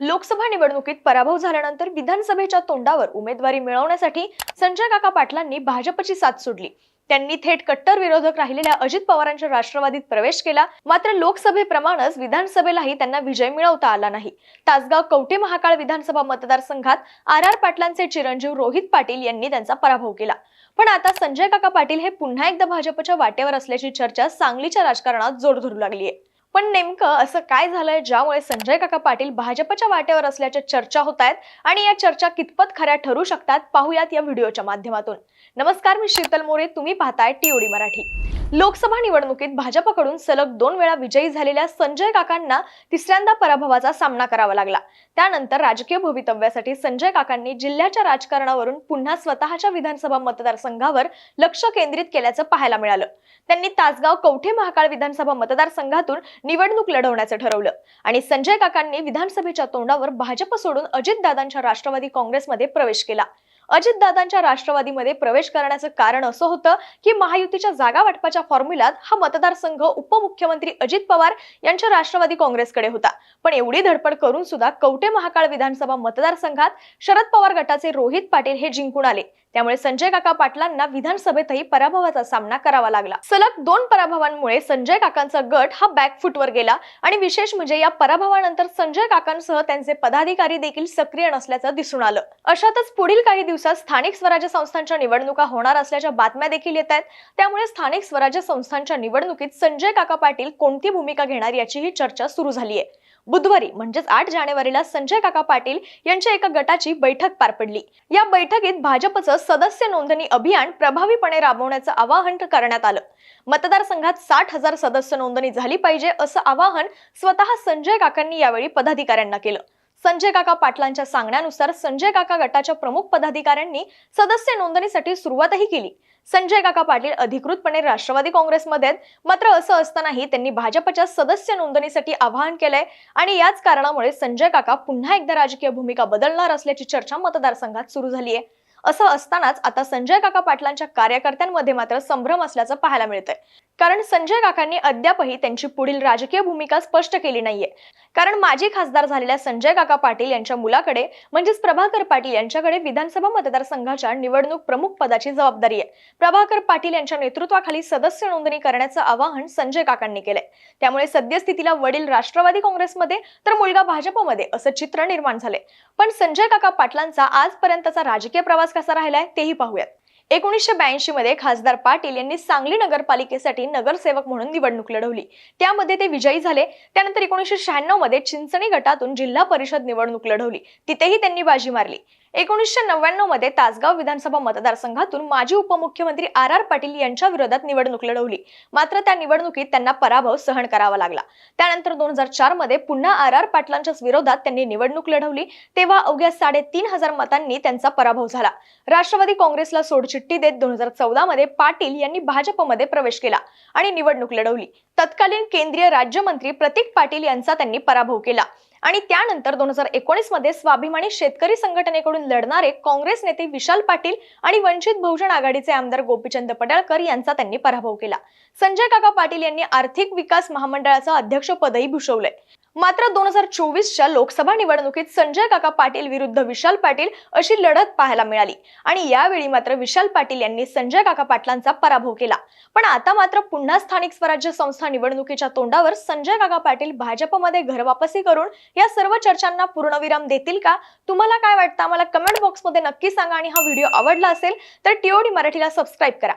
लोकसभा निवडणुकीत पराभव झाल्यानंतर विधानसभेच्या तोंडावर उमेदवारी मिळवण्यासाठी संजय काका पाटलांनी भाजपची साथ सोडली. त्यांनी थेट कट्टर विरोधक राहिलेल्या अजित पवारांच्या राष्ट्रवादीत प्रवेश केला. मात्र लोकसभेप्रमाणेच विधानसभेलाही त्यांना विजय मिळवता आला नाही. तासगाव कवटे महाकाळ विधानसभा मतदारसंघात आर आर पाटलांचे चिरंजीव रोहित पाटील यांनी त्यांचा पराभव केला. पण आता संजय काका पाटील हे पुन्हा एकदा भाजपच्या वाटेवर असल्याची चर्चा सांगलीच्या राजकारणात जोर धरू लागली आहे पण नेमकं असं काय झालंय ज्यामुळे संजय काका पाटील भाजपच्या वाट्यावर असल्याच्या चर्चा होत आहेत आणि या चर्चा कितपत खऱ्या ठरू शकतात पाहूयात या व्हिडिओच्या माध्यमातून. नमस्कार मी शीतल मोरे तुम्ही पाहताय टीओडी मराठी. लोकसभा निवडणुकीत भाजपकडून सलग दोन वेळा विजयी झालेल्या संजय काकांना तिसऱ्यांदा पराभवाचा सामना करावा लागला. त्यानंतर राजकीय भवितव्यासाठी संजय काकांनी जिल्ह्याच्या राजकारणावरून पुन्हा स्वतःच्या विधानसभा मतदारसंघावर लक्ष केंद्रित केल्याचं पाहायला मिळालं. त्यांनी तासगाव कवठे महाकाळ विधानसभा मतदारसंघातून निवडणूक लढवण्याचं ठरवलं आणि संजय काकांनी विधानसभेच्या तोंडावर भाजप सोडून अजितदादांच्या राष्ट्रवादी काँग्रेसमध्ये प्रवेश केला. अजितदादांच्या राष्ट्रवादीमध्ये प्रवेश करण्याचं कारण असं होतं की महायुतीच्या जागा वाटपाच्या फॉर्म्युल्यात हा मतदारसंघ उपमुख्यमंत्री अजित पवार यांच्या राष्ट्रवादी काँग्रेसकडे होता. पण एवढी धडपड करून सुद्धा कवटे महाकाळ विधानसभा मतदारसंघात शरद पवार गटाचे रोहित पाटील हे जिंकून आले. त्यामुळे संजय काका पाटलांना विधानसभेतही पराभवाचा सामना करावा लागला. सलग दोन पराभवांमुळे संजय काकांचा गट हा बॅकफुटवर गेला आणि विशेष म्हणजे या पराभवानंतर संजय काकांसह त्यांचे पदाधिकारी देखील सक्रिय नसल्याचं दिसून आलं. अशातच पुढील काही दिवसात स्थानिक स्वराज्य संस्थांच्या निवडणुका होणार असल्याच्या बातम्या देखील येत आहेत. त्यामुळे स्थानिक स्वराज्य संस्थांच्या निवडणुकीत संजय काका पाटील कोणती भूमिका घेणार याचीही चर्चा सुरू झाली आहे बुधवारी म्हणजेच आठ जानेवारीला संजय काका पाटील यांच्या एका गटाची बैठक पार पडली. या बैठकीत भाजपचं सदस्य नोंदणी अभियान प्रभावीपणे राबवण्याचं आवाहन करण्यात आलं. मतदारसंघात साठ हजार सदस्य नोंदणी झाली पाहिजे असं आवाहन स्वतः संजय काकांनी यावेळी पदाधिकाऱ्यांना केलं. संजय काका पाटलांच्या सांगण्यानुसार संजय काका गटाच्या प्रमुख पदाधिकाऱ्यांनी सदस्य नोंदणीसाठी सुरुवातही केली. संजय काका पाटील अधिकृतपणे राष्ट्रवादी काँग्रेसमध्ये मात्र असं असतानाही त्यांनी भाजपच्या सदस्य नोंदणीसाठी आवाहन केलंय आणि याच कारणामुळे संजय काका पुन्हा एकदा राजकीय भूमिका बदलणार असल्याची चर्चा मतदारसंघात सुरू झाली आहे. असं असतानाच आता संजय काका पाटलांच्या कार्यकर्त्यांमध्ये मात्र संभ्रम असल्याचं पाहायला मिळतंय. कारण संजय काकांनी अद्यापही त्यांची पुढील राजकीय भूमिका स्पष्ट केली नाहीये. कारण माजी खासदार झालेल्या संजय काका पाटील यांच्या मुलाकडे म्हणजेच प्रभाकर पाटील यांच्याकडे विधानसभा मतदारसंघाच्या निवडणूक प्रमुख पदाची जबाबदारी आहे. प्रभाकर पाटील यांच्या नेतृत्वाखाली सदस्य नोंदणी करण्याचं आवाहन संजय काकांनी केलंय. त्यामुळे सद्यस्थितीला वडील राष्ट्रवादी काँग्रेसमध्ये तर मुलगा भाजपमध्ये असं चित्र निर्माण झालंय. पण संजय काका पाटलांचा आजपर्यंतचा राजकीय प्रवास कसा राहिलाय तेही पाहूयात. एकोणीसशे ब्याऐंशी मध्ये खासदार पाटील यांनी सांगली नगरपालिकेसाठी नगरसेवक म्हणून निवडणूक लढवली. त्यामध्ये ते विजयी झाले. त्यानंतर एकोणीसशे शहाण्णवमध्ये चिंचणी गटातून जिल्हा परिषद निवडणूक लढवली. तिथेही त्यांनी बाजी मारली. एकोणीसशे नव्याण्णवमध्ये तासगाव विधानसभा मतदारसंघातून माजी उपमुख्यमंत्री आर आर पाटील यांच्या विरोधात निवडणूक लढवली. मात्र त्या निवडणुकीत त्यांना पराभव सहन करावा लागला. त्यानंतर दोन हजार चारमध्ये पुन्हा आर आर पाटलांच्याच विरोधात त्यांनी निवडणूक लढवली. तेव्हा अवघ्या साडेतीन हजार मतांनी त्यांचा पराभव झाला. राष्ट्रवादी काँग्रेसला सोडचिठ्ठी देत दोन हजार चौदा मध्ये पाटील यांनी भाजपमध्ये प्रवेश केला आणि निवडणूक लढवली. तत्कालीन केंद्रीय राज्यमंत्री प्रतीक पाटील यांचा त्यांनी पराभव केला. आणि त्यानंतर दोन हजार एकोणीसमध्ये स्वाभिमानी शेतकरी संघटनेकडून लढणारे काँग्रेस नेते विशाल पाटील आणि वंचित बहुजन आघाडीचे आमदार गोपीचंद पडळकर यांचा त्यांनी पराभव केला. संजय काका पाटील यांनी आर्थिक विकास महामंडळाचं अध्यक्षपदही भूषवलंय. मात्र दोन हजार चोवीसच्या लोकसभा निवडणुकीत संजय काका पाटील विरुद्ध विशाल पाटील अशी लढत पाहायला मिळाली. आणि यावेळी मात्र विशाल पाटील यांनी संजय काका पाटलांचा पराभव केला. पण आता मात्र पुन्हा स्थानिक स्वराज्य संस्था निवडणुकीच्या तोंडावर संजय काका पाटील भाजपमध्ये घरवापसी करून या सर्व चर्चांना पूर्णविराम देतील का? तुम्हाला काय वाटतं? आम्हाला कमेंट बॉक्समध्ये नक्की सांगा आणि हा व्हिडिओ आवडला असेल तर टीओडी मराठीला सबस्क्राईब करा.